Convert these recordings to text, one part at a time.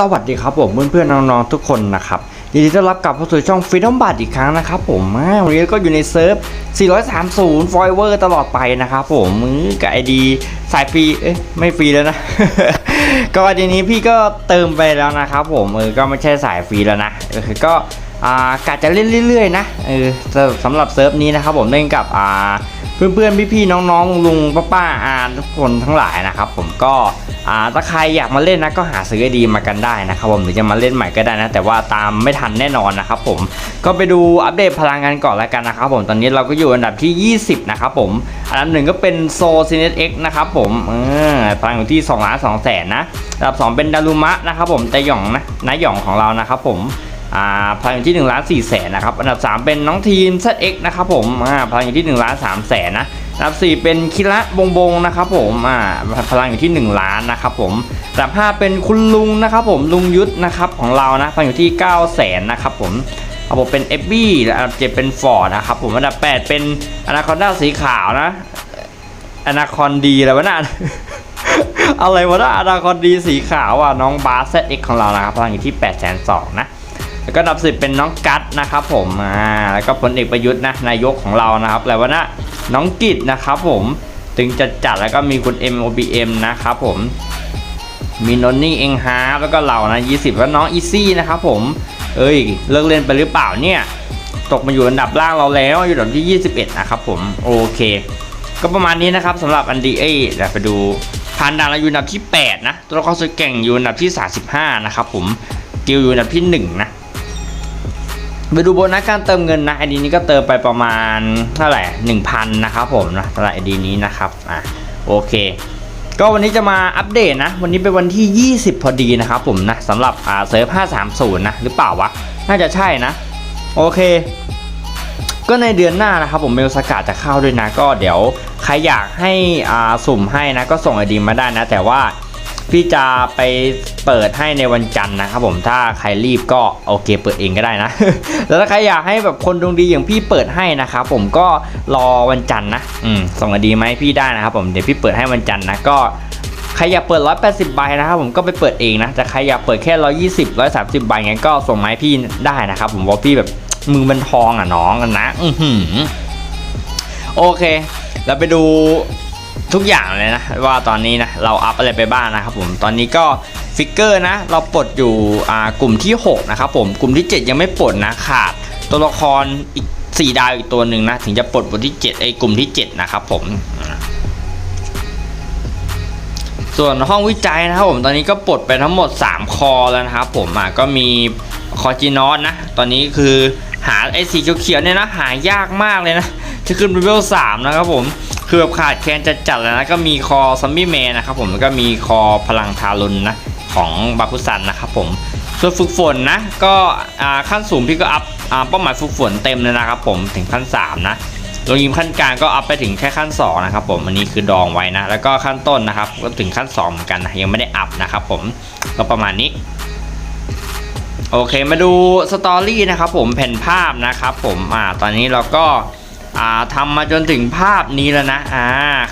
สวัสดีครับผมเพื่อนๆน้องๆทุกคนนะครับยินดีต้อนรับกลับเข้าสู่ช่อง Freedom b a t อีกครั้งนะครับผมอ่าวันนี้ก็อยู่ในเซิร์ฟ 430 Forever ตลอดไปนะครับผมมือกับไอดีสายฟรีเอ๊ะไม่ฟรีแล้วนะ ก็ไอดีนี้พี่ก็เติมไปแล้วนะครับผมเออก็ไม่ใช่สายฟรีแล้วนะเออก็อ่ากะจะเล่นเรื่อยๆนะเออสำหรับเซิร์ฟนี้นะครับผมเล่นกับอ่าเพื่อนๆพี่ๆน้องๆลุงป้าๆอาทุกคนทั้งหลายนะครับผมก็ อ่าถ้าใครอยากมาเล่นนะก็หาซื้อดีมากันได้นะครับผมหรือจะมาเล่นใหม่ก็ได้นะ แต่ว่าตามไม่ทันแน่นอนนะครับผมก็ไปดูอัปเดตพลังงานก่อนแล้วกันนะครับผมตอนนี้เราก็อยู่อันดับที่ 20 นะครับผมอันดับหนึ่งก็เป็นโซซินเนตเอ็กนะครับผมพลังอยู่ที่2ล้าน2แสนนะอันดับ 2 เป็นดารุมะนะครับผมแต่หยองนะนายหยองของเรานะครับผมพลังอยู่ที่1ล้าน4แสนนะครับ อันดับ 3 เป็นน้องทีม ZX นะครับผมพลังอยู่ที่1ล้าน3แสนนะ อันดับ4เป็นคิระบงบงนะครับผมอ่าพลังอยู่ที่ 1 ล้านนะครับผมอันดับ5เป็นคุณลุงนะครับผมลุงยุทธนะครับของเรานะพลังอยู่ที่9แสนนะครับผมอันดับเป็นเอฟบี้อันดับ7เป็นฟอร์ดนะครับผมอันดับ8เป็นอนาคอนด้าสีขาวนะอนาคอนดีอะไรวะน่ะอะไรวะน่ะอนาคอนดีสีขาวอะน้องบาสเซตเอ็กของเรานะครับพลังอยู่ที่8 2 0 0 0นสนะแล้วก็อันดับสิบเป็นน้องกัตนะครับผมอ่าแล้วก็พลเอกประยุทธ์นะนายกของเรานะครับแล้วว่านะ น้องกิตนะครับผมถึงจะจัดแล้วก็มีคุณ MOBM นะครับผมมีนนนี่เองฮาร์แล้วก็เรานะ20 แล้วน้องอีซี่นะครับผม เอ้ย เลิกเล่นไปหรือเปล่าเนี่ย ตกมาอยู่อันดับล่างเราแล้ว อยู่อันดับที่ 21 นะครับผม โอเค ก็ประมาณนี้นะครับสำหรับอันดีเอเดี๋ยวไปดูผ่านดานเราอยู่อันดับที่ 8 นะ ตัวละครสุดเก่งอยู่อันดับที่ 35 นะครับผมกิลอยู่อันดับที่ 1 นะ ไปดูโบนัสการเติมเงินนะไอดีนี้ก็เติมไปประมาณเท่าไหร่หนึ่งพันนะครับผมนะสำหรับไอดีนี้นะครับอะโอเค ก็วันนี้จะมาอัปเดตนะ วันนี้เป็นวันที่ 20 พอดีนะครับผมนะสำหรับอ่าเซิร์ฟ530 นะ หรือเปล่าวะ น่าจะใช่นะ โอเค ก็ในเดือนหน้านะครับผมเมลสกัดจะเข้าด้วยนะ ก็เดี๋ยวใครอยากให้อ่าสุ่มให้นะ ก็ส่งไอดีมาได้นะ แต่ว่า พี่จะไปเปิดให้ในวันจันทร์นะครับผมถ้าใครรีบก็โอเคเปิดเองก็ได้นะ แล้วถ้าใครอยากให้แบบคนดวงดีอย่างพี่เปิดให้นะครับผมก็รอวันจันทร์นะอืมส่งอดีมาให้พี่ได้นะครับผมเดี๋ยวพี่เปิดให้วันจันทร์นะก็ใครอยากเปิด 180 ใบนะครับผมก็ไปเปิดเองนะแต่ใครอยากเปิดแค่ 120 130 ใบงั้นก็ส่งมาให้พี่ได้นะครับผมว่าพี่แบบมือมันทองอะน้องนะอือหือโอเคเราไปดู ทุกอย่างเลยนะว่าตอนนี้นะเราอัพอะไรไปบ้างนะครับผมตอนนี้ก็ฟิกเกอร์นะเราปลดอยู่กลุ่มที่ 6 นะครับผมกลุ่มที่ 7 ยังไม่ปลดนะขาดตัวละครอีก 4 ดาวอีกตัวหนึ่งนะถึงจะปลดบทที่7ไอ้กลุ่มที่ 7 นะครับผม ส่วนห้องวิจัยนะครับผมตอนนี้ก็ปลดไปทั้งหมด 3 คอแล้วนะครับผมก็มีคอจีนอสนะ ตอนนี้คือหาไอ้สีเขียวๆเนี่ยนะหายากมากเลยนะจะขึ้นเป็นเวลสามนะครับผม คือแบบขาดแคลนจะจัดแล้วนะก็มีคอซัมบี้แมนนะครับผมแล้วก็มีคอพลังทารุณนะของบาคุซันนะครับผมส่วนฝึกฝนนะก็ขั้นสูงพี่ก็อัพเป้าหมายฝึกฝนเต็มเลยนะครับผมถึงขั้นสามนะลงยิมขั้นกลางก็อัพไปถึงแค่ขั้น 2 นะครับผมอันนี้คือดองไว้นะ แล้วก็ขั้นต้นนะครับก็ถึงขั้น 2 เหมือนกันนะยังไม่ได้อัพนะครับผมก็ประมาณนี้ โอเคมาดูสตอรี่นะครับผมแผ่นภาพนะครับผมอ่าตอนนี้เราก็ อ่าทำมาจนถึงภาพนี้แล้วนะ อ่า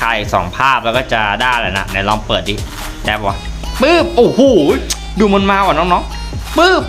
ขายสองภาพแล้วก็จะได้แล้วนะไหนลองเปิดดิได้ปะปึ๊บ โอ้โห ดูมันมาว่ะน้องๆปึ๊บ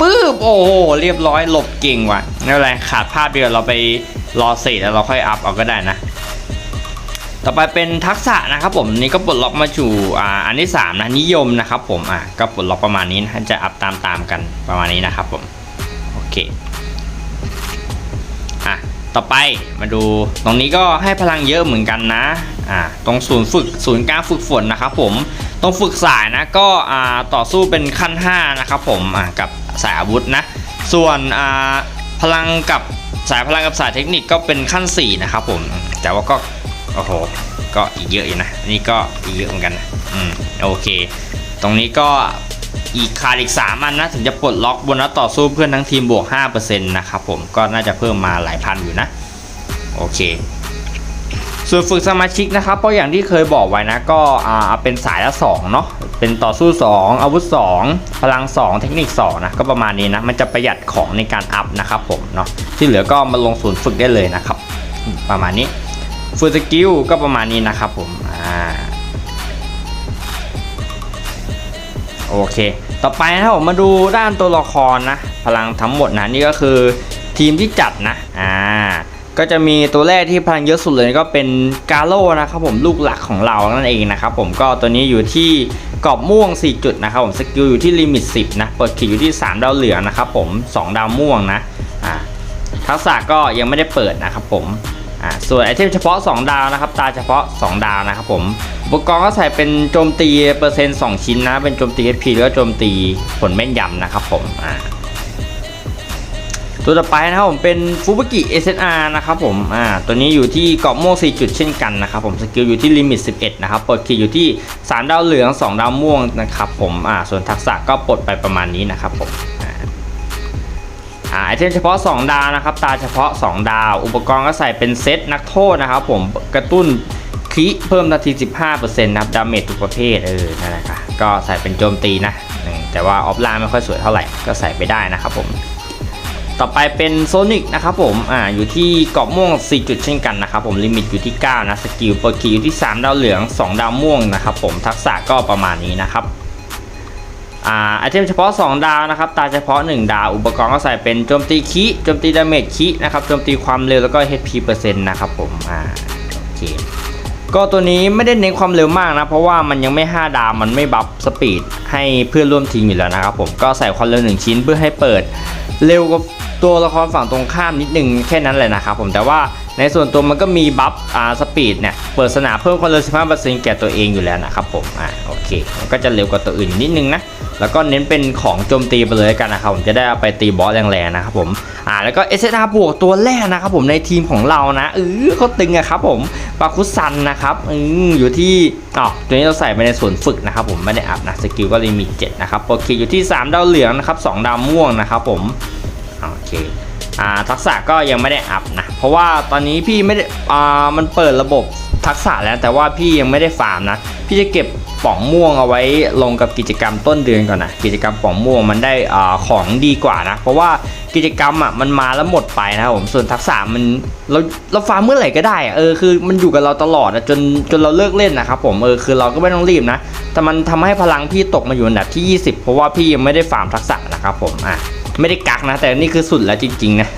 ปึ๊บ โอ้โห เรียบร้อย หลบเก่งว่ะไม่เป็นไร ขาดภาพเดียวเราไปรอเสร็จแล้วเราค่อยอัพเอาก็ได้นะ ต่อไปเป็นทักษะนะครับผม นี่ก็ปลดล็อกมาสู่อ่า อันที่3นะ นิยมนะครับผม อะก็ปลดล็อกประมาณนี้นะ จะอัพตามๆกันประมาณนี้นะครับผม โอเค ต่อไปมาดูตรงนี้ก็ให้พลังเยอะเหมือนกันนะอ่าตรงศูนย์ฝึกศูนย์การฝึกฝนนะครับผมตรงฝึกสายนะก็อ่าต่อสู้เป็นขั้น5นะครับผมอ่ากับสายอาวุธนะส่วนอ่าพลังกับสายพลังกับสายเทคนิคก็เป็นขั้น 4 นะครับผมแต่ว่าก็โอ้โหก็อีกเยอะอยู่นะนี่ก็อีกเยอะเหมือนกันนะอืมโอเค ตรงนี้ก็ อีกขาดอีก 3 อันนะ ถึงจะปลดล็อกโบนัสต่อสู้เพื่อนทั้งทีมบวก 5%นะครับผมก็น่าจะเพิ่มมาหลายพันอยู่นะ โอเค ส่วนฝึกสมาชิกนะครับ เพราะอย่างที่เคยบอกไว้นะ ก็อ่าเป็นสายละ2เนาะเป็นต่อสู้ 2 อาวุธ 2 พลัง 2 เทคนิค2นะก็ประมาณนี้นะ มันจะประหยัดของในการอัพนะครับผมเนาะที่เหลือก็มาลงศูนย์ฝึกได้เลยนะครับ ประมาณนี้ฟูสกิลก็ประมาณนี้นะครับผมอ่า โอเค ต่อไปนะครับผมมาดูด้านตัวละครนะ พลังทั้งหมดนะนี่ก็คือทีมที่จัดนะอ่าก็จะมีตัวแรกที่พลังเยอะสุดเลยก็เป็นกาโลนะครับผมลูกหลักของเรานั่นเองนะครับผมก็ตัวนี้อยู่ที่กรอบม่วง 4 จุดนะครับผมสกิลอยู่ที่ลิมิต 10 นะเปิดขีดอยู่ที่ 3 ดาวเหลืองนะครับผม 2 ดาวม่วงนะอ่าทักษะก็ยังไม่ได้เปิดนะครับผม อ่าส่วนไอเทมเฉพาะ 2 ดาวนะครับ ตาเฉพาะ 2 ดาวนะครับผม อุปกรณ์ก็ใส่เป็นโจมตีเปอร์เซ็นต์2ชิ้นนะ เป็นโจมตี HP แล้วโจมตีผลแม่นยำนะครับผมอ่าตัวต่อไปนะครับผมเป็นฟูบุกิ SNR นะครับผมอ่าตัวนี้อยู่ที่เกาะโม่วง4จุดเช่นกันนะครับผมสกิลอยู่ที่ลิมิต 11 นะครับปลดขีดอยู่ที่ 3 ดาวเหลือง 2 ดาวม่วงนะครับผมอ่าส่วนทักษะก็ปลดไปประมาณนี้นะครับผม อ่าไอเทมเฉพาะ 2 ดาวนะครับตาเฉพาะ 2 ดาว อุปกรณ์ก็ใส่เป็นเซตนักโทษนะครับผมกระตุ้นคีเพิ่มนาที 15%นะครับดาเมจทุกประเภทเออนั่นแหละครับก็ใส่เป็นโจมตีนะแต่ว่าออฟไลน์ไม่ค่อยสวยเท่าไหร่ก็ใส่ไปได้นะครับผมต่อไปเป็นโซนิกนะครับผมอ่าอยู่ที่เกาะม่วง 4 จุดเช่นกันนะครับผมลิมิตอยู่ที่ 9 นะสกิลเปิดคีอยู่ที่ 3 ดาวเหลือง 2 ดาวม่วงนะครับผมทักษะก็ประมาณนี้นะครับ อ่าไอเทมเฉพาะ 2 ดาวนะครับ ตาเฉพาะ 1 ดาว อุปกรณ์ก็ใส่เป็นโจมตีคีโจมตีดาเมจคีนะครับโจมตีความเร็วแล้วก็ HP เปอร์เซ็นต์นะครับผมอ่าโอเคก็ตัวนี้ไม่ได้เน้นความเร็วมากนะ เพราะว่ามันยังไม่ 5 ดาวมันไม่บัฟสปีดให้เพื่อนร่วมทีมอยู่แล้วนะครับผมก็ใส่ความเร็ว 1 ชิ้นเพื่อให้เปิดเร็วกว่าตัวละครฝั่งตรงข้ามนิดนึงแค่นั้นแหละนะครับผมแต่ว่าในส่วนตัวมันก็มีบัฟอ่าสปีดเนี่ยเปิดสนามเพิ่มความเร็ว 15%แก่ตัวเองอยู่แล้วนะครับผมอ่าโอเคมันก็จะเร็วกว่าตัวอื่นนิดนึงนะ แล้วก็เน้นเป็นของโจมตีไปเลยกันนะครับผมจะได้เอาไปตีบอสแรงๆนะครับผมอ่าแล้วก็ SSR บวกตัวแรกนะครับผมในทีมของเรานะเออเขาตึงอะครับผมปาคุซันนะครับอืมอยู่ที่อ๋อตัวนี้เราใส่ไปในส่วนฝึกนะครับผมไม่ได้อัพนะสกิลก็ลิมิต7นะครับโอเคอยู่ที่ 3 ดาวเหลืองนะครับ2ดาวม่วงนะครับผมโอเคอ่าทักษะก็ยังไม่ได้อัพนะเพราะว่าตอนนี้พี่ไม่ได้อ่ามันเปิดระบบ ทักษะแล้วแต่ว่าพี่ยังไม่ได้ฟาร์มนะ พี่จะเก็บป่องม่วงเอาไว้ลงกับกิจกรรมต้นเดือนก่อนนะกิจกรรมป่องม่วงมันได้อ่าของดีกว่านะ เพราะว่ากิจกรรมอะมันมาแล้วหมดไปนะครับผมส่วนทักษะมันเราเราฟาร์มเมื่อไหร่ก็ได้เออคือมันอยู่กับเราตลอดนะจนจนเราเลิกเล่นนะครับผมเออคือเราก็ไม่ต้องรีบนะ แต่มันทำให้พลังพี่ตกมาอยู่อันดับที่ 20 เพราะว่าพี่ยังไม่ได้ฟาร์มทักษะนะครับผมอะไม่ได้กักนะ แต่นี่คือสุดแล้วจริงๆนะ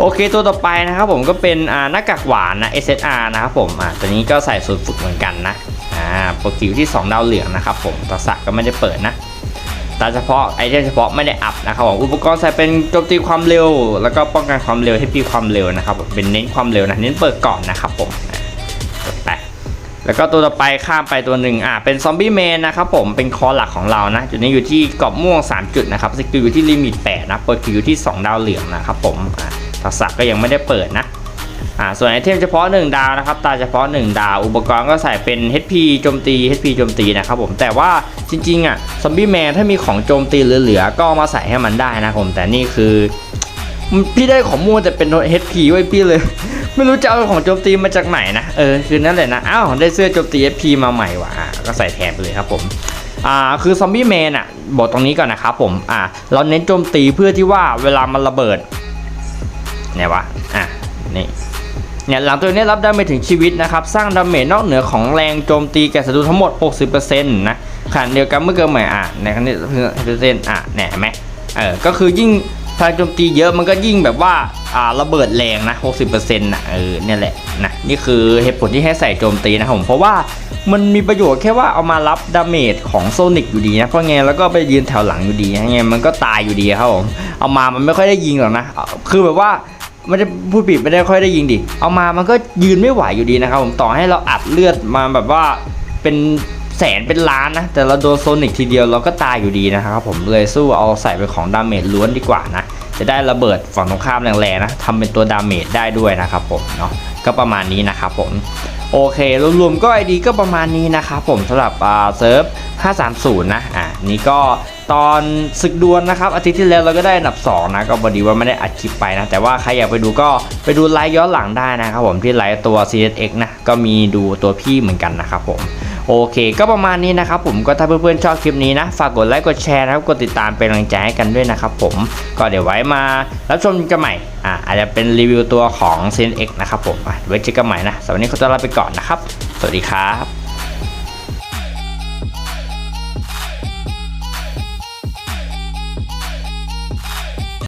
โอเคตัวต่อไปนะครับผมก็เป็นหน้ากากหวานนะ SSR นะครับผมอ่าตัวนี้ก็ใส่สูตรฝึกเหมือนกันนะอ่าโปรกิวที่ 2 ดาวเหลืองนะครับผมทักษะก็ไม่ได้เปิดนะตาเฉพาะไอเทมเฉพาะไม่ได้อัพนะครับผมอุปกรณ์ใส่เป็นโจมตีความเร็ว แล้วก็ป้องกันความเร็วให้ปีความเร็วนะครับผมเป็นเน้นความเร็วนะเน้นเปิดก่อนนะครับผมไปแล้วก็ตัวต่อไปข้ามไปตัวหนึ่งอ่าเป็นซอมบี้แมนนะครับผมเป็นคอหลักของเรานะจุดนี้อยู่ที่กรอบม่วง 3 จุดนะครับสกิลอยู่ที่ลิมิต8นะเปิดคิวอยู่ที่ 2 ดาวเหลืองนะครับผมอ่า ทักษะก็ยังไม่ได้เปิดนะอ่าส่วนไอเทมเฉพาะ 1 ดาวนะครับ ตาเฉพาะ 1 ดาว อุปกรณ์ก็ใส่เป็น HP โจมตี HP โจมตีนะครับผมแต่ว่าจริงๆอะซอมบี้แมนถ้ามีของโจมตีเหลือๆก็มาใส่ให้มันได้นะครับผมแต่นี่คือ พี่ได้ของม่วแต่เป็น HP ไว้พี่เลย ไม่รู้จะเอาของโจมตีมาจากไหนนะเออคือนั่นแหละนะอ้าวได้เสื้อโจมตี FP มาใหม่ว่ะอะก็ใส่แทนไปเลยครับผมอ่าคือซอมบี้แมนอะบอกตรงนี้ก่อนนะครับผมอ่าเราเน้นโจมตีเพื่อที่ว่าเวลามันระเบิด เนี่ยวะอะนี่เนี่ยหลังตัวนี้รับดาเมจถึงชีวิตนะครับ สร้างดาเมจนอกเหนือของแรงโจมตีแก่ศัตรูทั้งหมด 60%นะขณะเดียวกันเมื่อเกิดใหม่อะในครั้งนี้เปอร์เซ็นต์อะเนี่ยเห็นไหมเออก็คือยิ่งพลังโจมตีเยอะมันก็ยิ่งแบบว่าอ่าระเบิดแรงนะ 60%นะเออเนี่ยแหละนะนี่คือเหตุผลที่ให้ใส่โจมตีนะครับผมเพราะว่ามันมีประโยชน์แค่ว่าเอามารับดาเมจของโซนิกอยู่ดีนะเพราะไงแล้วก็ไปยืนแถวหลังอยู่ดีไงมันก็ตายอยู่ดีครับผมเอามามันไม่ค่อยได้ยิงหรอกนะคือแบบว่า ไม่ได้พูดผิดไม่ได้ค่อยได้ยิงดิ เอามามันก็ยืนไม่ไหวอยู่ดีนะครับผมต่อให้เราอัดเลือดมาแบบว่าเป็นแสนเป็นล้านนะ แต่เราโดนโซนิกทีเดียวเราก็ตายอยู่ดีนะครับผมเลยสู้เอาใส่เป็นของดาเมจล้วนดีกว่านะ จะได้ระเบิดฝั่งตรงข้ามแรงๆนะทำเป็นตัวดาเมจได้ด้วยนะครับผมเนาะก็ประมาณนี้นะครับผมโอเครวมๆก็ไอดีก็ประมาณนี้นะครับผมสำหรับเซิร์ฟ530 นะ นี่ก็ตอนศึกดวลนะครับอาทิตย์ที่แล้วเราก็ได้อันดับ2นะก็พอดีว่าไม่ได้อัดคลิปไปนะ แต่ว่าใครอยากไปดูก็ไปดูไลฟ์ย้อนหลังได้นะครับผมที่ไลฟ์ตัว CSX นะก็มีดูตัวพี่เหมือนกันนะครับผมโอเคก็ประมาณนี้นะครับผมก็ถ้าเพื่อนๆชอบคลิปนี้นะฝากกดไลค์กดแชร์นะครับกดติดตามเป็นกำลังใจให้กันด้วยนะครับผมก็เดี๋ยวไว้มารับชมกันใหม่อ่าอาจจะเป็นรีวิวตัวของ CSX นะครับผมไว้เจอกันใหม่นะสำหรับวันนี้ขอตัวลาไปก่อนนะครับ สวัสดีครับ